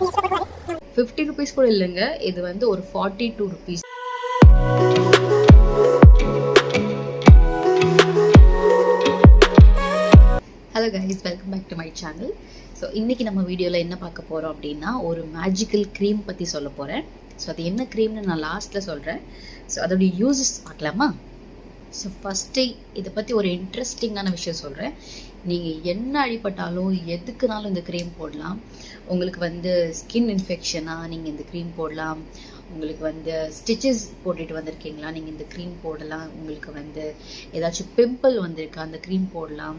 Fifty rupees கூட இல்லைங்க. இது வந்து ஒரு forty two rupees hello guys welcome back to my channel so இன்றைக்கி நம்ம வீடியோவில் என்ன பார்க்க போகிறோம் அப்படின்னா ஒரு மேஜிக்கல் க்ரீம் பற்றி சொல்ல போகிறேன் ஸோ அது என்ன க்ரீம்னு நான் லாஸ்ட்டில் சொல்கிறேன் ஸோ அதோடைய யூசஸ் பார்க்கலாமா? ஸோ ஃபஸ்ட்டு இதை பற்றி ஒரு இன்ட்ரெஸ்டிங்கான விஷயம் சொல்கிறேன் நீங்கள் என்ன அடிபட்டாலும் எதுக்குனாலும் இந்த க்ரீம் போடலாம். உங்களுக்கு வந்து ஸ்கின் இன்ஃபெக்ஷனாக நீங்கள் இந்த க்ரீம் போடலாம். உங்களுக்கு வந்து ஸ்டிச்சஸ் போட்டுட்டு வந்திருக்கீங்களா நீங்கள் இந்த க்ரீம் போடலாம். உங்களுக்கு வந்து ஏதாச்சும் பிம்பிள் வந்திருக்கா அந்த க்ரீம் போடலாம்.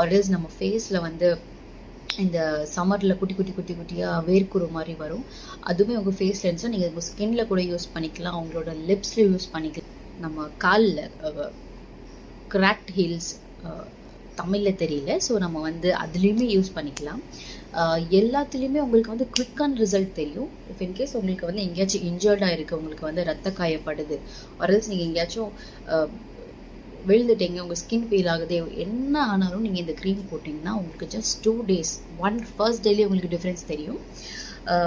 ஆல்ரெஸ் நம்ம ஃபேஸில் வந்து இந்த சம்மரில் குட்டி குட்டி குட்டி குட்டியாக வேர்க்குற மாதிரி வரும். அதுவுமே உங்கள் ஃபேஸில் இருந்துச்சுன்னா நீங்கள் உங்கள் ஸ்கின்ல கூட யூஸ் பண்ணிக்கலாம். அவங்களோட லிப்ஸில் யூஸ் பண்ணிக்கலாம். நம்ம காலில் கிராக்ட் ஹீல்ஸ் தமிழில் தெரியல. ஸோ நம்ம வந்து அதுலேயுமே யூஸ் பண்ணிக்கலாம். எல்லாத்துலேயுமே உங்களுக்கு வந்து குவிக்கான ரிசல்ட் தெரியும். இஃப் இன்கேஸ் உங்களுக்கு வந்து எங்கேயாச்சும் இன்ஜர்டாக இருக்குது உங்களுக்கு வந்து ரத்த காயப்படுது ஆர்எல்ஸ் நீங்கள் எங்கேயாச்சும் விழுந்துட்டீங்க உங்கள் ஸ்கின் ஃபீல் ஆகுது என்ன ஆனாலும் நீங்கள் இந்த க்ரீம் போட்டிங்கன்னா உங்களுக்கு just two days one first டேலேயே உங்களுக்கு டிஃப்ரென்ஸ் தெரியும்.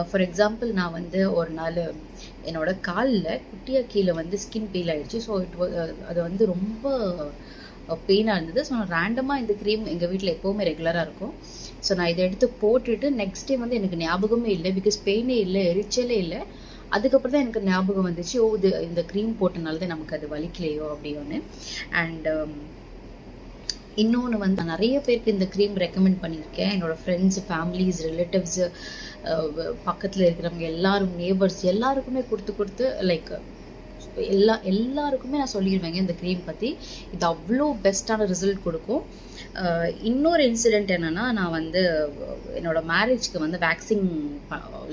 ஃபார் எக்ஸாம்பிள் நான் வந்து ஒரு நாள் என்னோட காலில் குட்டியாக கீழே வந்து ஸ்கின் ஃபீல் ஆகிடுச்சு ஸோ இட் அது வந்து ரொம்ப பெயினாக இருந்தது. ஸோ நான் ரேண்டமாக இந்த க்ரீம் எங்கள் வீட்டில் எப்போவுமே ரெகுலராக இருக்கும். ஸோ நான் இதை எடுத்து போட்டுட்டு நெக்ஸ்ட் டே வந்து எனக்கு ஞாபகமே இல்லை. பிகாஸ் பெயினே இல்லை எரிச்சலே இல்லை. அதுக்கப்புறம் தான் எனக்கு ஞாபகம் வந்துச்சு. ஓ இது இந்த க்ரீம் போட்டனால தான் நமக்கு அது வலிக்கலையோ அப்படின்னு அண்ட் um, இன்னொன்று வந்து நான் நிறைய பேருக்கு இந்த க்ரீம் ரெக்கமெண்ட் பண்ணியிருக்கேன். என்னோட ஃப்ரெண்ட்ஸ் ஃபேமிலிஸ் ரிலேட்டிவ்ஸு பக்கத்தில் இருக்கிறவங்க எல்லாரும் நேபர்ஸ் எல்லாருக்குமே கொடுத்து கொடுத்து லைக் எல்லா எல்லாருக்குமே நான் சொல்லிடுவேங்க இந்த க்ரீம் பற்றி இது அவ்வளோ பெஸ்ட்டான ரிசல்ட் கொடுக்கும். இன்னொரு இன்சிடெண்ட் என்னென்னா நான் வந்து என்னோட மேரேஜ்க்கு வந்து வேக்சிங்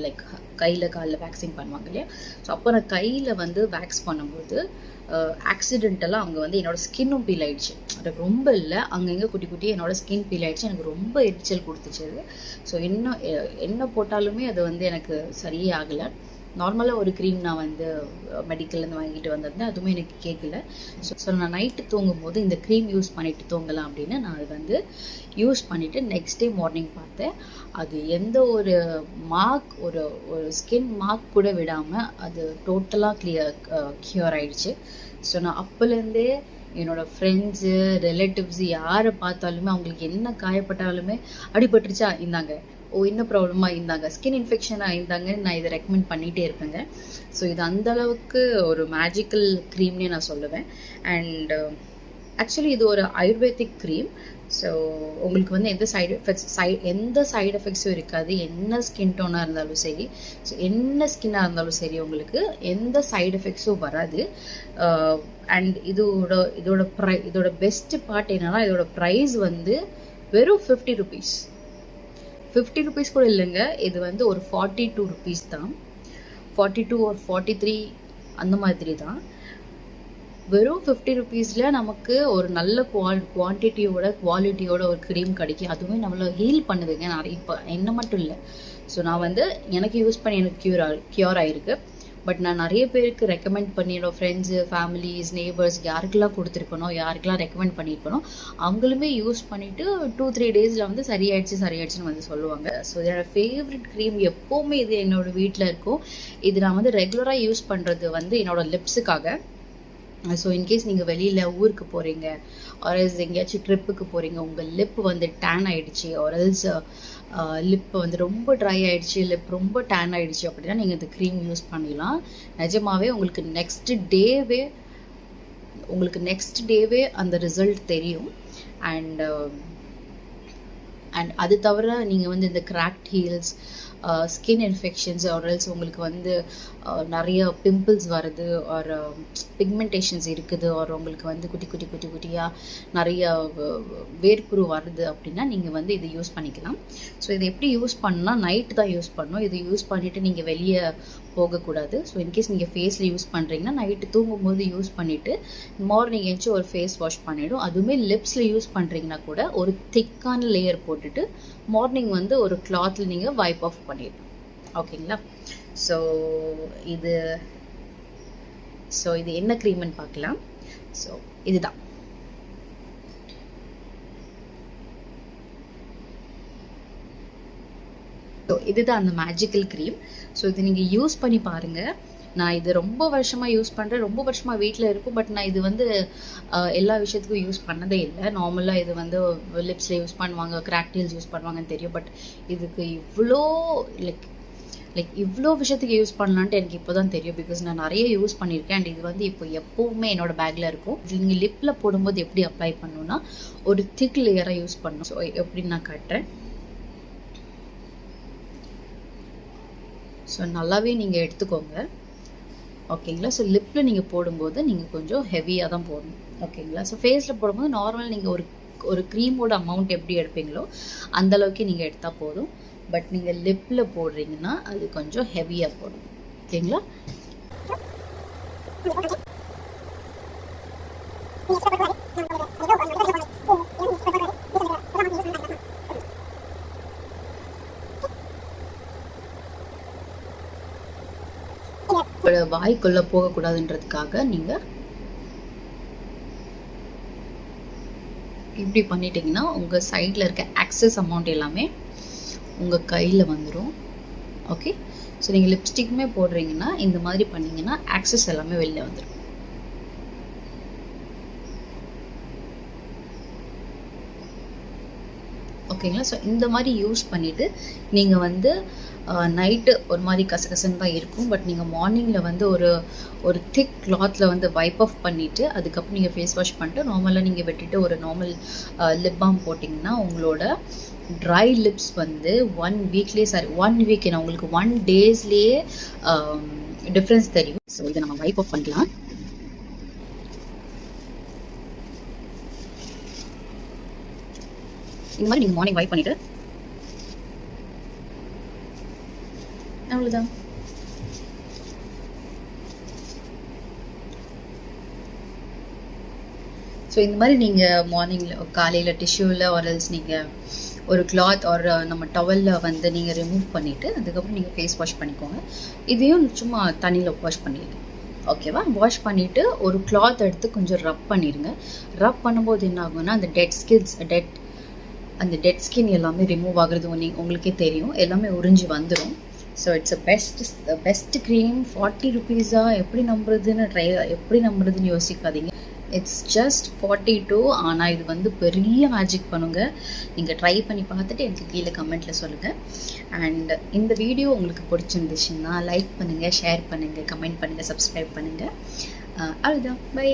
லைக் கையில் காலில் வேக்சிங் பண்ணுவாங்க இல்லையா? ஸோ அப்போ நான் கையில் வந்து வேக்ஸ் பண்ணும்போது ஆக்சிடென்டெல்லாம் அங்கே வந்து என்னோடய ஸ்கின்னும் பீல் ஆயிடுச்சு. எனக்கு ரொம்ப இல்லை. அங்கங்கே குட்டி குட்டி என்னோடய ஸ்கின் பீல் ஆயிடுச்சு. எனக்கு ரொம்ப எரிச்சல் கொடுத்துச்சு அது. ஸோ என்ன என்ன போட்டாலுமே அது வந்து எனக்கு சரியே ஆகலை நார்மலாக ஒரு க்ரீம் நான் வந்து மெடிக்கல்லேருந்து வாங்கிட்டு வந்திருந்தேன் அதுவுமே எனக்கு கேட்கல ஸோ ஸோ நான் நைட்டு தூங்கும்போது இந்த க்ரீம் யூஸ் பண்ணிட்டு தூங்கலாம் அப்படின்னு நான் அது வந்து யூஸ் பண்ணிவிட்டு நெக்ஸ்ட் டே மார்னிங் பார்த்தேன். அது எந்த ஒரு மார்க் ஒரு ஒரு ஸ்கின் மார்க் கூட விடாமல் அது டோட்டலாக கிளியர் க்யூர் ஆயிடுச்சு. ஸோ நான் அப்போலேருந்தே என்னோடய ஃப்ரெண்ட்ஸு ரிலேட்டிவ்ஸு யாரை பார்த்தாலுமே அவங்களுக்கு என்ன காயப்பட்டாலுமே அடிபட்டுருச்சா? இந்தாங்க. ஓ என்ன ப்ராப்ளமாக இருந்தாங்க ஸ்கின் இன்ஃபெக்ஷனாக இருந்தாங்கன்னு நான் இதை ரெக்கமெண்ட் பண்ணிகிட்டே இருப்பேங்க. ஸோ இது அந்த அளவுக்கு ஒரு மேஜிக்கல் க்ரீம்னே நான் சொல்லுவேன். அண்ட் ஆக்சுவலி um, இது ஒரு ஆயுர்வேதிக் க்ரீம் ஸோ உங்களுக்கு வந்து எந்த சைடு எஃபெக்ட்ஸ் சை எந்த சைடு எஃபெக்ட்ஸும் இருக்காது. என்ன ஸ்கின் டோனாக இருந்தாலும் சரி. ஸோ என்ன ஸ்கின்னாக இருந்தாலும் சரி உங்களுக்கு எந்த சைடு எஃபெக்ட்ஸும் வராது. Uh, அண்ட் இதோட இதோட ப்ரை இதோட பெஸ்ட் பார்ட் என்னென்னா இதோட ப்ரைஸ் வந்து வெறும் ஃபிஃப்டி ருபீஸ் ஃபிஃப்டி ருபீஸ் கூட இல்லைங்க. இது வந்து ஒரு ஃபார்ட்டி டூ ருபீஸ் தான். ஃபார்ட்டி டூ ஒரு ஃபார்ட்டி த்ரீ அந்த மாதிரி தான். வெறும் ஃபிஃப்டி ருபீஸில் நமக்கு ஒரு நல்ல குவால் குவான்டிட்டியோட குவாலிட்டியோட ஒரு க்ரீம் கிடைக்கும். அதுவுமே நம்மளை ஹீல் பண்ணுதுங்க. நான் இப்போ என்ன மட்டும் இல்லை. ஸோ நான் வந்து எனக்கு யூஸ் பண்ணி எனக்கு க்யூர் ஆ க்யூர் ஆகிருக்கு பட் நான் நிறைய பேருக்கு ரெக்கமெண்ட் பண்ணி ஃப்ரெண்ட்ஸு ஃபேமிலிஸ் நேபர்ஸ் யாருக்கெல்லாம் கொடுத்துருக்கனோ யாருக்கெல்லாம் ரெக்கமெண்ட் பண்ணியிருக்கணும் அவங்களுமே யூஸ் பண்ணிவிட்டு டூ த்ரீ டேஸில் வந்து சரியாயிடுச்சு சரியாயிடுச்சுன்னு வந்து சொல்லுவாங்க. ஸோ என்னோட ஃபேவரட் க்ரீம் எப்போவுமே இது என்னோடய வீட்டில் இருக்கும். இது நான் வந்து ரெகுலராக யூஸ் பண்ணுறது வந்து என்னோடய லிப்ஸுக்காக ஸோ இன்கேஸ் நீங்கள் வெளியில் ஊருக்கு போகிறீங்க ஆர்எல்ஸ் எங்கேயாச்சும் ட்ரிப்புக்கு போகிறீங்க உங்கள் லிப் வந்து டேன் ஆகிடுச்சி ஆர்எல்ஸ் லிப் வந்து ரொம்ப ட்ரை ஆகிடுச்சி லிப் ரொம்ப டேன் ஆகிடுச்சி அப்படின்னா நீங்கள் இந்த க்ரீம் யூஸ் பண்ணிடலாம். நிஜமாவே உங்களுக்கு நெக்ஸ்ட் டேவே உங்களுக்கு நெக்ஸ்ட் டேவே அந்த ரிசல்ட் தெரியும். அண்ட் அண்ட் அது தவிர நீங்கள் வந்து இந்த cracked heels skin infections or else உங்களுக்கு வந்து uh, நிறைய பிம்பிள்ஸ் வருது ஒரு பிக்மெண்டேஷன்ஸ் um, இருக்குது ஒரு உங்களுக்கு வந்து குட்டி குட்டி குட்டி குட்டியாக நிறைய uh, வேர்ப்புரு வருது அப்படின்னா நீங்கள் வந்து இது யூஸ் பண்ணிக்கலாம். ஸோ இது எப்படி யூஸ் பண்ணால் நைட்டு தான் யூஸ் பண்ணணும். இது யூஸ் பண்ணிவிட்டு நீங்கள் வெளியே போகக்கூடாது. ஸோ இன்கேஸ் நீங்கள் ஃபேஸில் யூஸ் பண்ணுறீங்கன்னா நைட்டு தூங்கும்போது யூஸ் பண்ணிவிட்டு மார்னிங் ஏஞ்சி ஒரு ஃபேஸ் வாஷ் பண்ணிவிடும் அதுவுமே லிப்ஸில் யூஸ் பண்ணுறீங்கன்னா கூட ஒரு திக்கான லேயர் போட்டுட்டு மார்னிங் வந்து ஒரு கிளாத்தில் நீங்கள் வைப் ஆஃப் பண்ணிடணும். ஓகேங்களா? ஸோ இது ஸோ இது என்ன க்ரீம்னு பார்க்கலாம். ஸோ இதுதான். ஸோ இதுதான் அந்த மேஜிக்கல் க்ரீம் ஸோ இது நீங்கள் யூஸ் பண்ணி பாருங்கள் நான் இது ரொம்ப வருஷமாக யூஸ் பண்ணுறேன் ரொம்ப வருஷமாக வீட்டில் இருக்கும் பட் நான் இது வந்து எல்லா விஷயத்துக்கும் யூஸ் பண்ணதே இல்லை. நார்மலாக இது வந்து லிப்ஸில் யூஸ் பண்ணுவாங்க கிராக்டீல்ஸ் யூஸ் பண்ணுவாங்கன்னு தெரியும் பட் இதுக்கு இவ்வளோ லைக் லைக் இவ்வளோ விஷயத்துக்கு யூஸ் பண்ணலான்ட்டு எனக்கு இப்போ தான் தெரியும் பிகாஸ் நான் நிறைய யூஸ் பண்ணியிருக்கேன். அண்ட் இது வந்து இப்போ எப்போவுமே என்னோட பேக்கில் இருக்கும். இது நீங்கள் லிப்பில் போடும்போது எப்படி அப்ளை பண்ணணும்னா ஒரு திக் லேயராக யூஸ் பண்ணணும். ஸோ எப்படின்னு நான் காட்டுறேன்? ஸோ நல்லாவே நீங்கள் எடுத்துக்கோங்க. ஓகேங்களா ஸோ லிப்பில் நீங்கள் போடும்போது நீங்கள் கொஞ்சம் ஹெவியாக தான் போடணும். ஓகேங்களா ஸோ ஃபேஸில் போடும்போது நார்மல் நீங்கள் ஒரு ஒரு க்ரீமோட அமௌண்ட் எப்படி எடுப்பீங்களோ அந்தளவுக்கு நீங்கள் எடுத்தால் போதும். பட் நீங்கள் லிப்பில் போடுறீங்கன்னா அது கொஞ்சம் ஹெவியாக போடும். ஓகேங்களா உங்களோட வாய்க்குள்ளே போகக்கூடாதுன்றதுக்காக நீங்கள் இப்படி பண்ணிட்டீங்கன்னா உங்கள் சைடில் இருக்க ஆக்சஸ் அமௌண்ட் எல்லாமே உங்கள் கையில் வந்துடும் ஓகே ஸோ நீங்கள் லிப்ஸ்டிக்குமே போடுறீங்கன்னா இந்த மாதிரி பண்ணீங்கன்னா ஆக்சஸ் எல்லாமே வெளில வந்துடும் ஓகேங்களா? ஸோ இந்த மாதிரி யூஸ் பண்ணிவிட்டு நீங்கள் வந்து நைட்டு ஒரு மாதிரி கசகசன்னு தான் இருக்கும் பட் நீங்கள் மார்னிங்கில் வந்து ஒரு ஒரு திக் கிளாத்தில் வந்து வைப் ஆஃப் பண்ணிவிட்டு அதுக்கப்புறம் நீங்கள் ஃபேஸ் வாஷ் பண்ணிட்டு நார்மலாக நீங்கள் வெட்டிட்டு ஒரு நார்மல் லிப் பாம் போட்டிங்கன்னா உங்களோட ட்ரை லிப்ஸ் வந்து ஒன் வீக்லேயே சாரி ஒன் வீக் என்ன உங்களுக்கு ஒன் டேஸ்லேயே டிஃப்ரென்ஸ் தெரியும். ஸோ இதை நம்ம வைப் ஆஃப் பண்ணலாம். இந்த மாதிரி நீங்கள் மார்னிங் வைப் பண்ணிவிட்டு அவ்வளோதான் ஸோ இந்த மாதிரி நீங்கள் மார்னிங்கில் காலையில் டிஷ்யூவில் ஆர்எல்ஸ் நீங்கள் ஒரு கிளாத் ஒரு நம்ம டவலில் வந்து நீங்கள் ரிமூவ் பண்ணிவிட்டு அதுக்கப்புறம் நீங்கள் ஃபேஸ் வாஷ் பண்ணிக்கோங்க. இதையும் சும்மா தண்ணியில் வாஷ் பண்ணிடுங்க. ஓகேவா வாஷ் பண்ணிவிட்டு ஒரு கிளாத் எடுத்து கொஞ்சம் ரப் பண்ணிடுங்க. ரப் பண்ணும்போது என்ன ஆகும்னா அந்த டெட் ஸ்கில்ஸ் டெட் அந்த டெட் ஸ்கின் எல்லாமே ரிமூவ் ஆகுறது உனி- உங்களுக்கே தெரியும். எல்லாமே உறிஞ்சி வந்துடும் so it's a best best cream forty ருபீஸாக எப்படி நம்புறதுன்னு ட்ரை எப்படி நம்புறதுன்னு யோசிக்காதீங்க. இட்ஸ் ஜஸ்ட் ஃபார்ட்டி டூ ஆனால் இது வந்து பெரிய மேஜிக் பண்ணுங்க. நீங்கள் ட்ரை பண்ணி பார்த்துட்டு எனக்கு கீழே கமெண்ட்டில் சொல்லுங்கள் அண்ட் இந்த வீடியோ உங்களுக்கு பிடிச்சிருந்துச்சுன்னா லைக் பண்ணுங்கள் ஷேர் பண்ணுங்கள் கமெண்ட் பண்ணுங்கள் சப்ஸ்கிரைப் பண்ணுங்கள் அவ்வளோதான் பை